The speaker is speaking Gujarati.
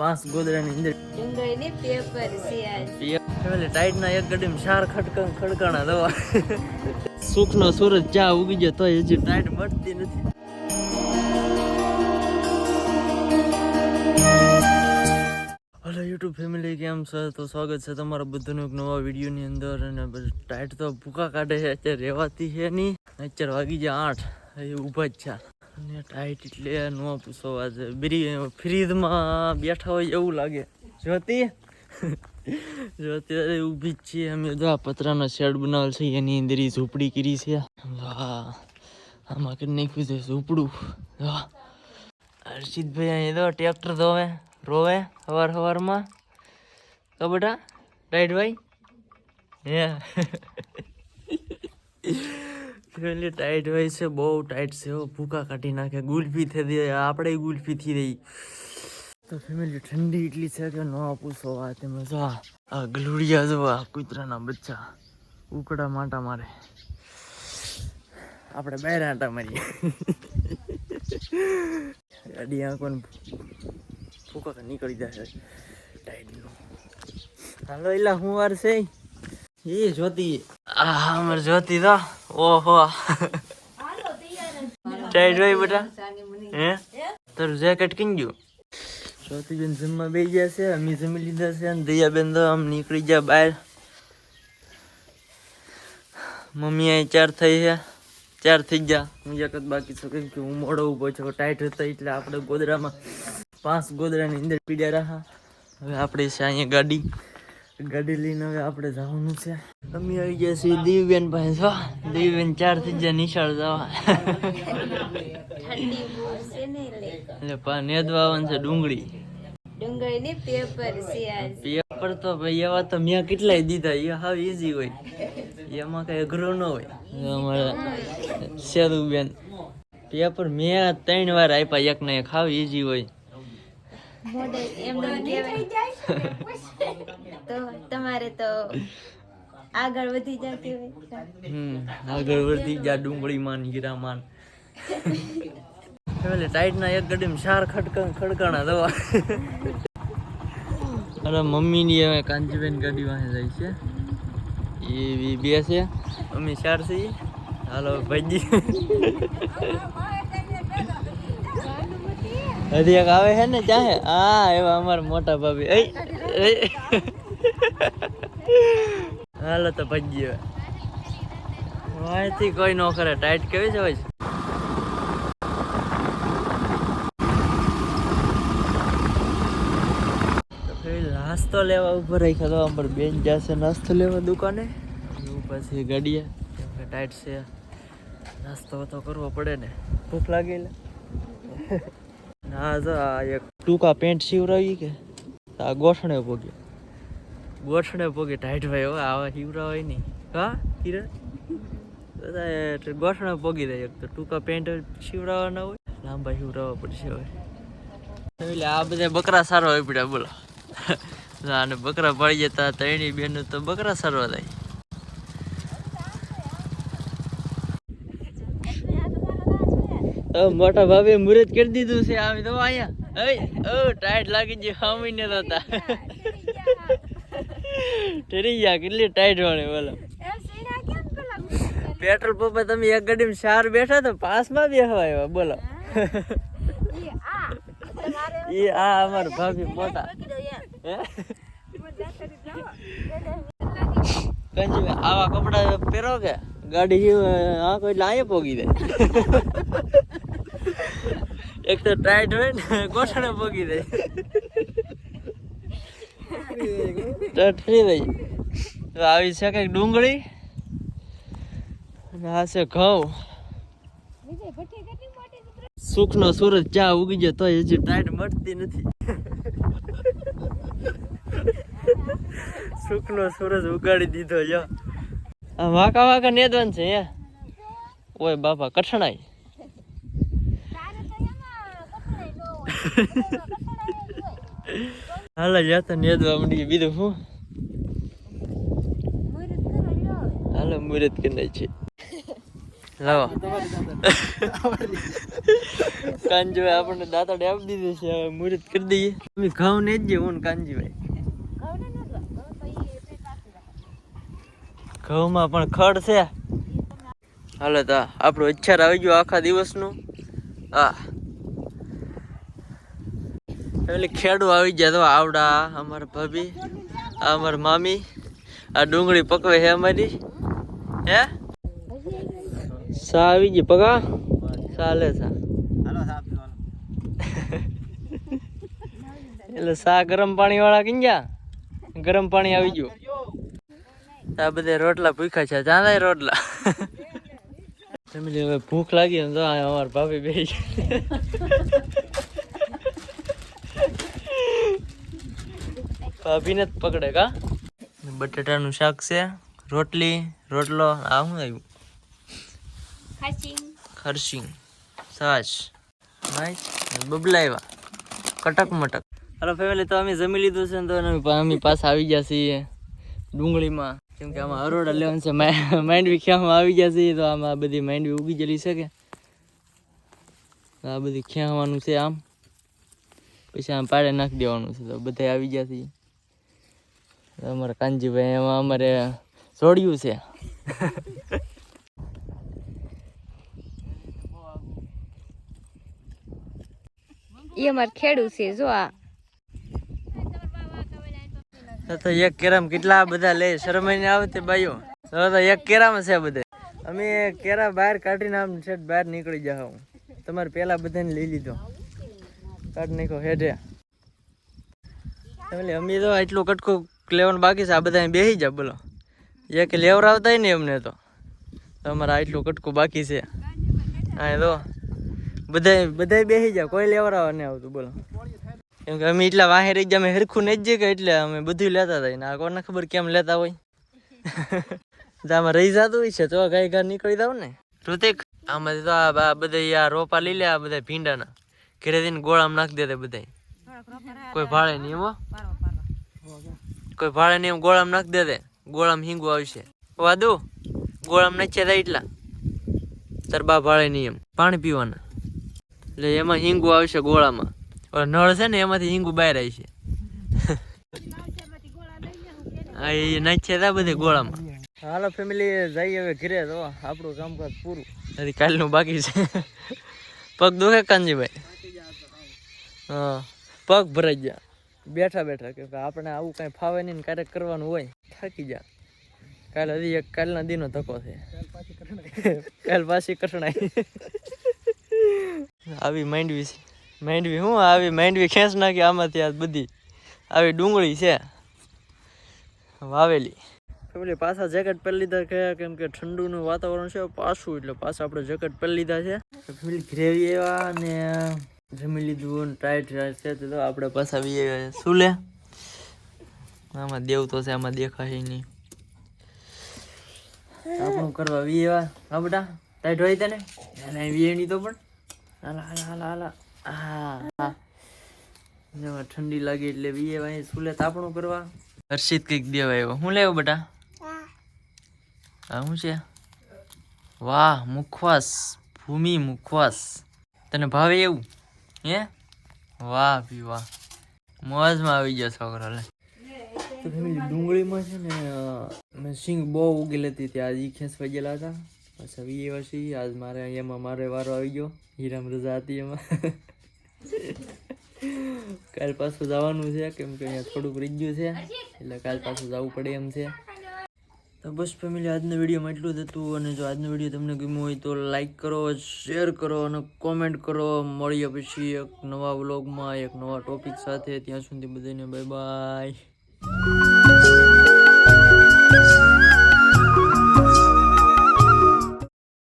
પાંચ ગોદરાની અંદર. ડુંગળીની પેપર છે એટલે ટાઈટના એક ગાડીમાં શાર ખડકા ખડકાણા દવા. સુખનો સૂરજ ચા ઉગી ગયો તોય હજી ટાઈટ મળતી નથી. હલો યુટ્યુબ ફેમિલી કેમ છે? તો સ્વાગત છે તમારા બધાનું એક નવા વિડીયોની અંદર. અને ટાઈટ તો ભૂકા કાઢે છે અત્યારે રહેવાતી છે નહીં. અત્યારે વાગી જાય આઠ એ ઊભા જ છે અને ટાઈટ એટલે ન પૂછો આજે. બરી, ફ્રીજમાં બેઠા હોય એવું લાગે. જોતી જો અત્યારે ઊભી જ છીએ અમે. જો આ પતરાનો શેડ બનાવેલ છે એની અંદર ઝૂંપડી કરી છે. વાહ, આમાં કરી નાખ્યું છે ઝૂંપડું. વાહ. હર્ષિતભાઈ અહીં તો ટ્રેક્ટર ધોવે, રોવે સવાર સવારમાં તો બેટા રાઈટ ભાઈ હે. પેલી ટાઈટ હોય છે, બહુ ટાઈટ છે. ભૂકા કાઢી નાખે. ગુલ્ફી થઈ દે આપણે ગુલ્ફી થઈ રહી. તો ફેમિલી ઠંડી એટલી છે કે ન પૂછો આ એમાં જો આ આ ગલુડિયા જો, આ કૂતરાના બચ્ચા. ઉકડા માટા મારે. આપણે બહાર આટા મારીએ. ગાડી આંખો ફૂકા નીકળી જશે ટાઈટનું હાલો, એલા, હું વાર છે? એ જોતી. આ અમારે જોતી તો. ઓહો. ટાઈટ જોઈ બેટા. હે? તારું જેકેટ કિન ગયું? ચોથી બેન જમવા બે ગયા છે, અમે જમી લીધા છે અને દયાબેન તો આમ નીકળી ગયા બહાર. મમ્મી અહીં ચાર થઈ છે. ચાર થઈ ગયા. હું એક જ બાકી છું. કેમ કે હું મોડો ઊભો છું. ટાઈટ હતો એટલે આપણે ગોદરામાં પાંચ ગોદરાની અંદર પીડ્યા રહ્યા. હવે આપણે છે અહીંયા ગાડી. ગાડી લઈને હવે આપણે જવાનું છે. અમે આવી ગયા છીએ દિવ્યન પાસે છો દિવ્યન ચારથી ગયા નિશાળ જવા. ઠંડી છે ડુંગળી. પેપર પેપર તો ભાઈ એવા તો મેં કેટલાય દીધા એ હાવ ઈઝી હોય. એમાં કઈ અઘરો ન હોય. અમારા સેદુબેન પેપર મેં ત્રણ વાર આપ્યા એક ને એક હાવ ઈઝી હોય. એમને કહેવાય. તો તમારે તો આગળ વધી જતી હોય આગળ વધી જા ડુંગળી માન હીરા માન એટલે ટાઈટના એક ગાડીમાં શાર ખડકણ ખડકાણા દવા. અરે મમ્મીની હવે કાંજીબેન ગાડી વાહે જાય છે. એ બી છે. અમે ચાર છીએ હાલો, ભાઈજી. હજી એક આવે છે ને ચાહે હા, એવા અમારા મોટા ભાભી. હાલો તો ભજી વાયથી કોઈ ન કરે. ટાઈટ કેવી છે ભાઈ? નાસ્તો લેવા ઉપર રાખ્યા તો અમારે બેન જશે નાસ્તો લેવા દુકાને. પછી ગાડીએ. ટાઈટ છે. નાસ્તો તો કરવો પડે ને. ભૂખ લાગેલા ના જો આ એક ટૂંકા પેન્ટ સીવરાવી કે આ ગોઠણે પોગે ગોઠણે પગે ટાઈટ ભાઈ હવે આવા હીવરાવાય નહીં. હા કિરણ બધા ગોઠણે પોગી જાય તો. ટૂંકા પેન્ટ સીવડાવવાના હોય, લાંબા સીવડાવવા પડશે હવે. એટલે આ બધા બકરા સારો હોય પડ્યા બોલો અને બકરા પડી જતા ત્રણેય બેન તો બકરા સારવા થાય. મોટા ભાભે મુરત કરી દીધું છે આમ તો અહીંયા. ઓ ટાઈટ લાગી ગઈ હમી ને તો ગયા કેટલી ટાઈટ વાળે બોલો. પેટ્રોલ પંપે તમે એક ગાડીમાં ચાર બેઠા તો પાસમાં બેહવા આવ્યા બોલો. એ આ અમાર ભાભી મોટા. કંજી આવા કપડા પહેરો કે? ગાડી આ કોઈ લાય પોગી દે એક તો ટાઈટ હોય ને ગોઠણે પોગી દે ઠરી દઈ આવી છે કંઈક ડુંગળી. અને આ છે ઘઉં. સુખનો સૂરજ ચા ઉગી ગયો તો હજી ટાઈટ મળતી નથી. સુખનો સૂરજ ઉગાડી દીધો જો આ વાકા વાકા નેદવાન છે હે ઓય બાપા, કઠણાઈ. હાલો જા તો નેદવા મંડી બીજું શું? હાલો, મુરત કરી છે. લાવો. કાનજીભાઈ આપણને દાંતડે આપી દીધી છે, હવે મુહૂર્ત કરી દઈએ. અમે ઘઉં ને જ હું કાનજીભાઈ. ઘઉંમાં પણ ખડ છે. હાલો, તો આપણું અચ્છાર આવી ગયું આખા દિવસનું. હા એટલે ખેડૂ આવી ગયા તો આવડા અમારા ભાભી અમારા મામી આ ડુંગળી પકવે છે અમારી. હે? સા આવી ગઈ પગા? ચાલે સા? એટલે સા ગરમ પાણી વાળા કઈ ગયા? ગરમ પાણી આવી ગયું. આ બધે રોટલા ભૂખ્યા છે ચાંદાય રોટલા. ફેમિલી હવે ભૂખ લાગી ને તો અમારા ભાભી બે ભાભીને જ પકડે કા? બટેટાનું શાક છે રોટલી રોટલો આ શું આવ્યું? ખરસી છાશ. નાઈસ. બબલા આવ્યા. કટક મટક. અરે ફેમિલી તો અમે જમી લીધું છે ને તો અમે પાસે આવી ગયા છીએ ડુંગળીમાં. કેમ કે આમાં હરોડા લેવાનું છે. માંડવી ખ્યામાં આવી ગયા છીએ તો આમાં આ બધી માંડવી ઉગી જલી શકે કે? આ બધી ખ્યાવાનું છે આમ. પછી આમ પાડે નાખી દેવાનું છે તો બધા આવી ગયા છીએ. અમારા કાનજીભાઈ એમાં અમારે જોડ્યું છે. એ અમારે ખેડૂ છે જો આ. તો એક કેરામ કેટલા બધા લે શરમાઈને આવે તે બાઈઓ તો તો એક કેરામાં છે બધા. અમે કેરા બહાર કાઢીને આમ છે બહાર નીકળી જાવ તમારે પેલા બધાને લઈ લીધો. કાઢ નાખો હેઠે. એટલે અમે તો એટલું કટકો લેવાનું બાકી છે? આ બધા બેસી જા, બોલો. એક લેવરાવતા ને એમને તો. તમારા આટલું કટકું બાકી છે. હા તો બધા બધા બેસી જા, કોઈ લેવરાવા નહીં આવતું, બોલો. કેમ કે અમે એટલા વાહે રહી ગયા, અમે હરખું નહીં જ કે એટલે અમે બધું લેતા હતા. ને આ કોને ખબર કેમ લેતા હોય? આમાં રહી જતું હોય છે, તો ગાય ઘર નીકળી જાવ ને. ઋતિક, આમાંથી તો આ બધા આ રોપા લઈ લે, આ બધા ભીંડાના. ઘેરે જઈને ગોળામાં નાખી દે બધા કોઈ ભાડે નહીં હો. કોઈ ભાડે ને એમ ગોળામાં દે દે ગોળામાં હિંગુ આવશે. વાદુ ગોળામાં નાખી દે એટલા. તરબા ભાડે નહીં એમ. પાણી પીવાના. એટલે એમાં હિંગુ આવશે ગોળામાં. નળ છે ને એમાંથી હિંગુ બહાર આવી છે. નાખીએ તા બધે ગોળામાં. હાલો ફેમિલી જઈએ હવે ઘરે તો આપણું કામકાજ પૂરું. હજી કાલનું બાકી છે. પગ દુખે કાનજીભાઈ? હા. પગ ભરાઈ ગયા. બેઠા બેઠા કે આપણે આવું કાંઈ ફાવે નહીં ક્યારેક કરવાનું હોય, થાકી જા. કાલ હજી એક, કાલના દીનો ધક્કો છે. કાલ પાછી કઠણાઈ. આવી માંડવી છે. માંડવી હું? આવી માંડવી ખેંચ નાખી આમાંથી આ બધી. આવી ડુંગળી છે. વાવેલી. પેલી પાછા જેકેટ પહેરી લીધા કે કેમ કે ઠંડુનું વાતાવરણ છે, પાછું એટલે પાછા આપણે જેકેટ પહેરી લીધા છે. ગ્રેવી એવા ને જમી લીધું ટાઈટ છે તો આપણે પાછા વી આવ્યા છે. શું લે? આમાં દેવ તો છે, આમાં દેખાય નહીં. આપણું કરવા વી એવા? હા બેટા ટાઈટ હોય તને? અને વી તો પણ. હાલા હાલા હાલા હાલા. હા હા. જેમાં ઠંડી લાગે એટલે વી એવા અહીં. સુલે તાપણું કરવા? હર્ષિત કંઈક દેવા આવ્યો. શું લેવો બેટા? હા, શું છે? વાહ, મુખવાસ. ભૂમિ મુખવાસ. તને ભાવે એવું? હે? વાહ ભી વાહ. મોજમાં આવી ગયો છોકરો, લે. તો ફેમિલી ડુંગળીમાં છે ને મેં સિંગ બહુ ઉગેલી હતી. ત્યાં એ ખેંચવા ગયેલા હતા. પછી વી એ છીએ આજ મારે એમાં મારે વારો આવી ગયો. હીરામ રજા હતી એમાં. કાલ પાછું જવાનું છે, કેમ કે અહીંયા થોડુંક રીજ્યું છે. એટલે કાલ પાછું જવું પડે એમ છે. તો બસ ફેમિલી, આજના વિડીયોમાં એટલું જ હતું અને જો આજનો વીડિયો તમને ગમ્યો હોય તો લાઈક કરો શેર કરો અને કોમેન્ટ કરો. મળીએ પછી એક નવા વ્લોગમાં એક નવા ટોપિક સાથે. ત્યાં સુધી બધાને બાય બાય